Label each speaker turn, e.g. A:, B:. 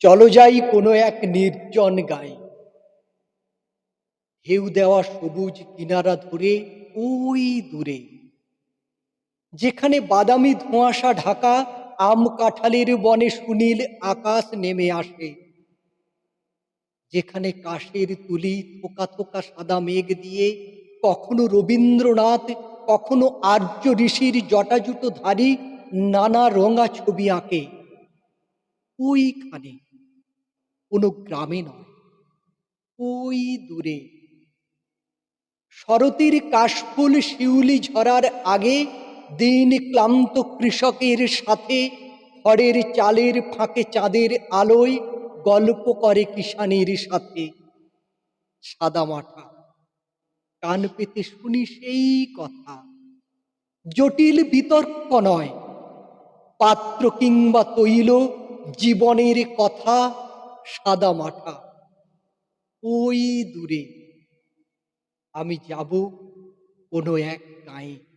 A: চলো যাই কোনো এক নির্জন গায়ে। ঢেউ দেওয়া সবুজ কিনারা ধরে ওই দূরে। যেখানে বাদামি ধোঁয়াশা ঢাকা, আম কাঁঠালের বনে সুনীল আকাশ নেমে আসে। যেখানে কাশের তুলি থোকা থোকা সাদা মেঘ দিয়ে, কখনো রবীন্দ্রনাথ, কখনো আর্য ঋষির জটাজুটো ধারী নানা রঙা ছবি আঁকে। ওইখানে কোনো গ্রামে নয়, ওই দূরে। শরতের কাশফুল শিউলি ঝরার আগে দিন ক্লান্ত কৃষকের সাথে খড়ের চালের ফাঁকে চাঁদের আলোয় গল্প করে কিষানের সাথে। সাদা মাঠা, কান পেতে শুনি সেই কথা। জটিল বিতর্ক নয়, পাত্র কিংবা তৈল জীবনের কথা সাদা মাঠা ওই দূরে আমি যাব কোনো এক গায়ে।